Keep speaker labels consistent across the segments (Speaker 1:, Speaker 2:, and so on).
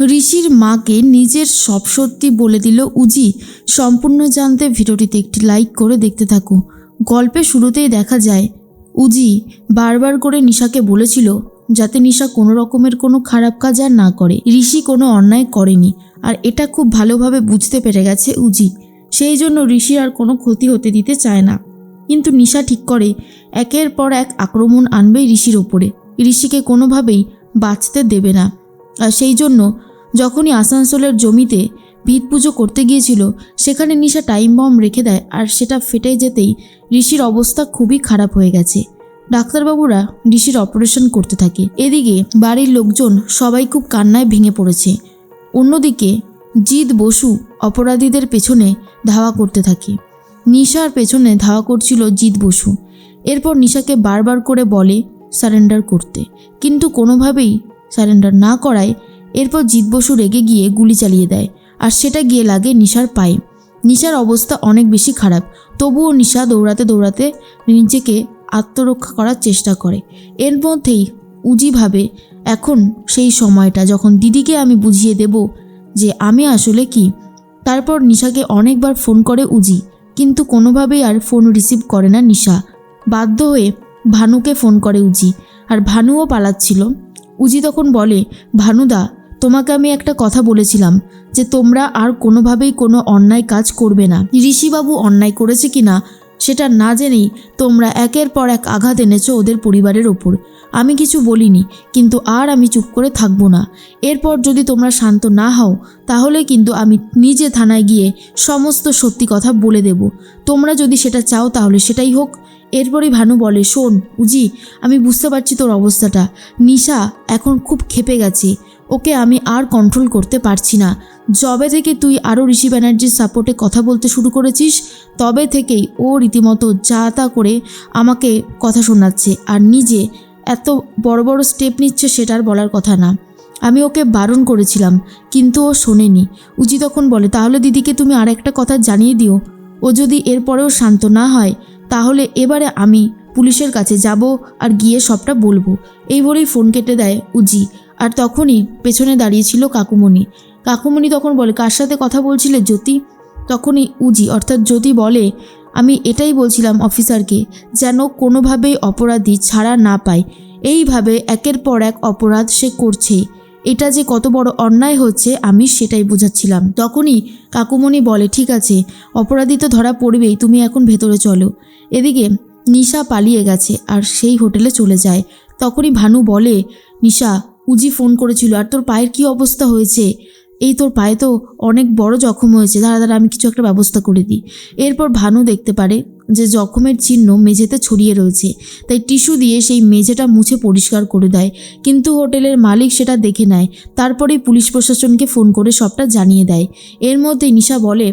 Speaker 1: ঋষির মাকে নিজের সব সত্যি বলে দিল উজি। সম্পূর্ণ জানতে ভিডিওটিতে একটি লাইক করে দেখতে থাকো। গল্পের শুরুতেই দেখা যায়, উজি বারবার করে নিশাকে বলেছিল যাতে নিশা কোনো রকমের কোনো খারাপ কাজ আর না করে। ঋষি কোনো অন্যায় করেনি, আর এটা খুব ভালোভাবে বুঝতে পেরে গেছে উজি। সেই জন্য ঋষির আর কোনো ক্ষতি হতে দিতে চায় না। কিন্তু নিশা ঠিক করে, একের পর এক আক্রমণ আনবে ঋষির ওপরে। ঋষিকে কোনোভাবেই বাঁচতে দেবে না। আর সেই জন্য যখনই আসানসোলের জমিতে ভিত পুজো করতে গিয়েছিল, সেখানে নিশা টাইম বম রেখে দেয় আর সেটা ফেটে যেতেই ঋষির অবস্থা খুবই খারাপ হয়ে গেছে। ডাক্তারবাবুরা ঋষির অপারেশন করতে থাকে। এদিকে বাড়ির লোকজন সবাই খুব কান্নায় ভেঙে পড়েছে। অন্যদিকে জিৎ বসু অপরাধীদের পেছনে ধাওয়া করতে থাকে। নিশার পেছনে ধাওয়া করছিল জিৎ বসু। এরপর নিশাকে বারবার করে বলে সারেন্ডার করতে। কিন্তু কোনোভাবেই সারেন্ডার না করায় এরপর জিৎ বসু রেগে গিয়ে গুলি চালিয়ে দেয়, আর সেটা গিয়ে লাগে নিশার পায়ে। নিশার অবস্থা অনেক বেশি খারাপ, তবুও নিশা দৌড়াতে দৌড়াতে নিজেকে আত্মরক্ষা করার চেষ্টা করে। এর মধ্যেই উজি ভাবে, এখন সেই সময়টা যখন দিদিকে আমি বুঝিয়ে দেব যে আমি আসলে কি? তারপর নিশাকে অনেকবার ফোন করে উজি, কিন্তু কোনোভাবেই আর ফোন রিসিভ করে না নিশা। বাধ্য হয়ে ভানুকে ফোন করে উজি, আর ভানুও পালাচ্ছিল। উজি তখন বলে, ভানুদা, তোমাকে আমি একটা কথা বলেছিলাম, যে তোমরা আর কোনোভাবেই কোনো অন্যায় কাজ করবে না। ঋষিবাবু অন্যায় করেছে কি না, সেটা না জেনেই তোমরা একের পর এক আঘাত এনেছো ওদের পরিবারের ওপর। আমি কিছু বলিনি, কিন্তু আর আমি চুপ করে থাকব না। এরপর যদি তোমরা শান্ত না হও, তাহলে কিন্তু আমি নিজে থানায় গিয়ে সমস্ত সত্যি কথা বলে দেব। তোমরা যদি সেটা চাও, তাহলে সেটাই হোক। এরপরই ভানু বলে, শোন, উজি, আমি বুঝতে পারছি তোর অবস্থাটা। নিশা এখন খুব ক্ষেপে গেছে। ওকে আমি আর কন্ট্রোল করতে পারছি না। যবে থেকে তুই আরও ঋষি ব্যানার্জির সাপোর্টে কথা বলতে শুরু করেছিস, তবে থেকেই ও রীতিমতো যা তা করে আমাকে কথা শোনাচ্ছে। আর নিজে এত বড় বড় স্টেপ নিচ্ছে সেটার বলার কথা না। আমি ওকে বারণ করেছিলাম, কিন্তু ও শোনেনি। উজি তখন বলে, তাহলে দিদিকে তুমি আর একটা কথা জানিয়ে দিও। ও যদি এরপরেও শান্ত না হয় তাহলে এবারে আমি পুলিশের কাছে যাব আর গিয়ে সবটা বলব। এই বলেই ফোন কেটে দেয় উজি। আর তখনই পেছনে দাঁড়িয়েছিল কাকুমণি। কাকুমণি তখন বলে, কার সাথে কথা বলছিলে, জ্যোতি? তখনই উজি, অর্থাৎ জ্যোতি বলে, আমি এটাই বলছিলাম অফিসারকে, যেন কোনোভাবেই অপরাধী ছাড়া না পায়। এইভাবে একের পর এক অপরাধ সে করছেই। এটা যে কত বড় অন্যায় হচ্ছে, আমি সেটাই বোঝাচ্ছিলাম। তখনই কাকুমণি বলে, ঠিক আছে, অপরাধী তো ধরা পড়বেই, তুমি এখন ভেতরে চলো। এদিকে নিশা পালিয়ে গেছে আর সেই হোটেলে চলে যায়। তখনই ভানু বলে, নিশা, উজি ফোন করেছিল, আর তোর পায়ের কি অবস্থা হয়েছে? এই তোর পায়ে তো অনেক বড় জখম হয়েছে, দাঁড়া দাঁড়া, আমি কিছু একটা ব্যবস্থা করে দিই। এরপর ভানু দেখতে পারে যে জখমের চিহ্ন মেঝেতে ছড়িয়ে রয়েছে। তাই টিস্যু দিয়ে সেই মেঝেটা মুছে পরিষ্কার করে দেয়। কিন্তু হোটেলের মালিক সেটা দেখে নেয়। তারপরেই পুলিশ প্রশাসনকে ফোন করে সবটা জানিয়ে দেয়। এর মধ্যে নিশা বলে,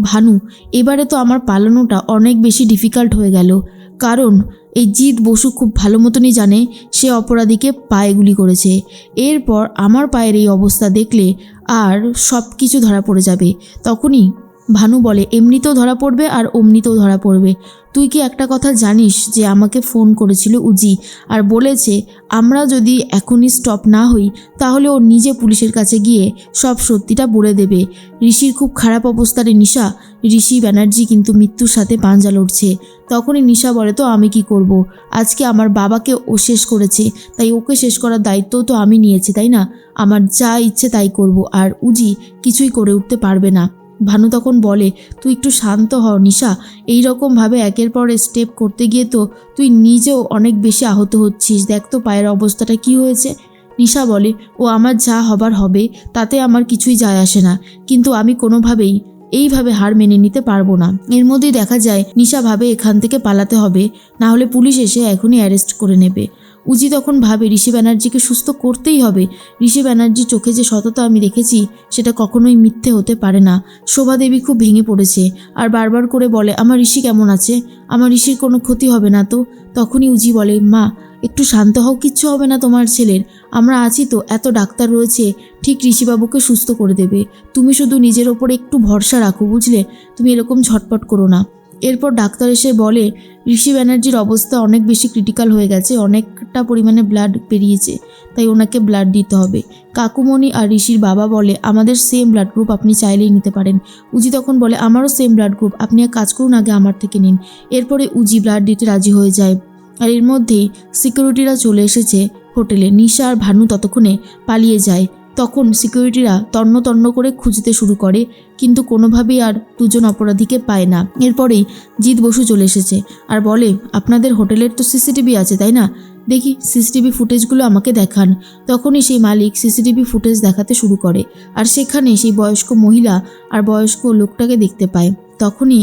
Speaker 1: ভানু, এবারে তো আমার পালানোটা অনেক বেশি ডিফিকাল্ট হয়ে গেল। কারণ, এই জিৎ বসু খুব ভালো মতনই জানে সে অপরাধীকে পায়ে গুলি করেছে। এরপর আমার পায়ের এই অবস্থা দেখলে আর সব কিছু ধরা পড়ে যাবে। তখনই ভানু বলে, এমনিতেও ধরা পড়বে আর অমনিতেও ধরা পড়বে। তুই কি একটা কথা জানিস যে আমাকে ফোন করেছিল উজি আর বলেছে, আমরা যদি এখনই স্টপ না হই, তাহলে ও নিজে পুলিশের কাছে গিয়ে সব সত্যিটা বলে দেবে। ঋষির খুব খারাপ অবস্থারে নিশা। ঋষি ব্যানার্জি কিন্তু মৃত্যুর সাথে পাঞ্জা লড়ছে। তখনই নিশা বলে, তো আমি কি করব। আজকে আমার বাবাকে ও শেষ করেছে, তাই ওকে শেষ করার দায়িত্বও তো আমি নিয়েছি, তাই না? আমার যা ইচ্ছে তাই করব। আর উজি কিছুই করে উঠতে পারবে না। ভানু তখন বলে, তুই একটু শান্ত হ, নিশা। এই রকমভাবে একের পর স্টেপ করতে গিয়ে তো তুই নিজেও অনেক বেশি আহত হচ্ছিস। দেখ তো পায়ের অবস্থাটা কি হয়েছে। নিশা বলে, ও আমার যা হবার হবে, তাতে আমার কিছুই যায় আসে না। কিন্তু আমি কোনোভাবেই এইভাবে হার মেনে নিতে পারব না। এর মধ্যেই দেখা যায়, নিশা ভাবে এখান থেকে পালাতে হবে। না হলে পুলিশ এসে এখনই অ্যারেস্ট করে নেবে। উজি তখন ভাবে, ঋষি ব্যানার্জিকে সুস্থ করতেই হবে। ঋষি ব্যানার্জির চোখে যে সততা আমি দেখেছি সেটা কখনোই মিথ্যে হতে পারে না। শোভা দেবী খুব ভেঙে পড়েছে। আর বারবার করে বলে, আমার ঋষি কেমন আছে? আমার ঋষির কোনো ক্ষতি হবে না তো? তখনই উজি বলে, মা, একটু শান্ত হও, কিচ্ছু হবে না তোমার ছেলের। আমরা আছি তো, এত ডাক্তার রয়েছে, ঠিক ঋষিবাবুকে সুস্থ করে দেবে। তুমি শুধু নিজের ওপর একটু ভরসা রাখো, বুঝলে? তুমি এরকম ঝটপট করো না। এরপর ডাক্তার এসে বলে, ঋষি ব্যানার্জির অবস্থা অনেক বেশি ক্রিটিক্যাল হয়ে গেছে, অনেকটা পরিমাণে ব্লাড বেরিয়েছে তাই ওনাকে ব্লাড দিতে হবে। কাকুমণি আর ঋষির বাবা বলে, আমাদের সেম ব্লাড গ্রুপ আপনি চাইলেই নিতে পারেন। উজি তখন বলে, আমারও সেম ব্লাড গ্রুপ আপনি এক কাজ করুন আগে আমার থেকে নিন। এরপরে উজি ব্লাড দিতে রাজি হয়ে যায়। আর এর মধ্যেই সিকিউরিটিরা চলে এসেছে হোটেলে নিশা আর ভানু ততক্ষণে পালিয়ে যায়। তখন সিকিউরিটিরা তন্ন তন্ন করে খুঁজতে শুরু করে, কিন্তু কোনোভাবেই আর দুজন অপরাধীকে পায় না। এরপরেই জিৎ বসু চলে এসেছে আর বলে, আপনাদের হোটেলের তো সিসিটিভি আছে, তাই না? দেখি সিসিটিভি ফুটেজগুলো আমাকে দেখান। তখনই সেই মালিক সিসিটিভি ফুটেজ দেখাতে শুরু করে আর সেখানে সেই বয়স্ক মহিলা আর বয়স্ক লোকটাকে দেখতে পায়। তখনই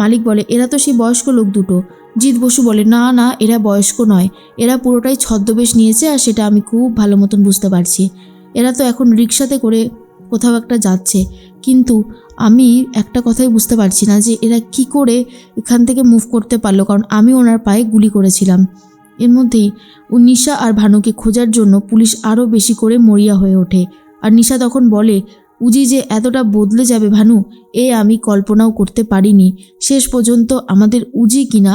Speaker 1: মালিক বলে, এরা তো সেই বয়স্ক লোক দুটো। জিৎ বসু বলে, না না, এরা বয়স্ক নয়। এরা পুরোটাই ছদ্মবেশ নিয়েছে আর সেটা আমি খুব ভালো মতন বুঝতে পারছি। এরা তো এখন রিক্সাতে করে কোথাও একটা যাচ্ছে। কিন্তু আমি একটা কথাই বুঝতে পারছি না যে এরা কি করে এখান থেকে মুভ করতে পারল, কারণ আমি ওনার পায়ে গুলি করেছিলাম। এর মধ্যেই ও নিশা আর ভানুকে খোঁজার জন্য পুলিশ আরও বেশি করে মরিয়া হয়ে ওঠে। আর নিশা তখন বলে, উজি যে এতটা বদলে যাবে ভানু, এ আমি কল্পনাও করতে পারিনি। শেষ পর্যন্ত আমাদের উজি কিনা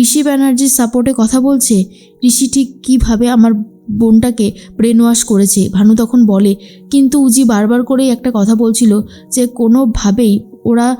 Speaker 1: ঋষি ব্যানার্জির সাপোর্টে কথা বলছে? ঋষি ঠিক কীভাবে আমার বোনটাকে ব্রেন ওয়াশ করেছে। ভানু তখন বলে, কিন্তু উজি বারবার করেই একটা কথা বলছিল যে কোনোভাবেই ওরা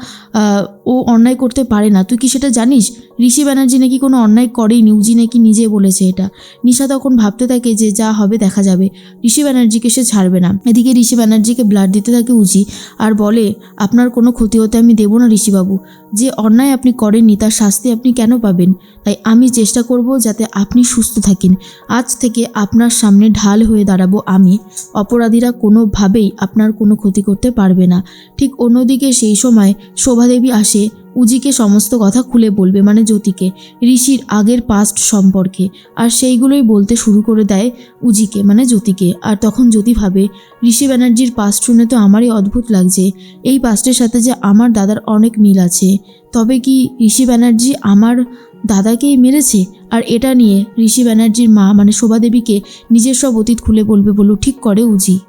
Speaker 1: ও অন্যায় করতে পারে না। তুই কি সেটা জানিস? ঋষি ব্যানার্জি নাকি কোনো অন্যায় করেইনি উজি নাকি নিজে বলেছে এটা। নিশা তখন ভাবতে থাকে যে যা হবে দেখা যাবে। ঋষি ব্যানার্জিকে সে ছাড়বে না। এদিকে ঋষি ব্যানার্জিকে ব্লাড দিতে থাকে উজি আর বলে, আপনার কোনো ক্ষতি হতে আমি দেবো না ঋষিবাবু। যে অন্যায় আপনি করেননি তার শাস্তি আপনি কেন পাবেন? তাই আমি চেষ্টা করব যাতে আপনি সুস্থ থাকেন। আজ থেকে আপনার সামনে ঢাল হয়ে দাঁড়াবো আমি। অপরাধীরা কোনোভাবেই আপনার কোনো ক্ষতি করতে পারবে না। ঠিক অন্যদিকে সেই সময় শোভাদেবী আসে, উজিকে সমস্ত কথা খুলে বলবে মানে জ্যোতিকে। ঋষির আগের পাস্ট সম্পর্কে, আর সেইগুলোই বলতে শুরু করে দেয় উজিকে মানে জ্যোতিকে। আর তখন জ্যোতি ভাবে, ঋষি ব্যানার্জির পাস্ট শুনে তো আমারই অদ্ভুত লাগছে। এই পাস্টের সাথে যে আমার দাদার অনেক মিল আছে। তবে কি ঋষি ব্যানার্জি আমার দাদাকেই মেরেছে? আর এটা নিয়ে ঋষি ব্যানার্জির মা মানে শোভাদেবীকে নিজের সব অতীত খুলে বলবে বলে, ঠিক করে উজি।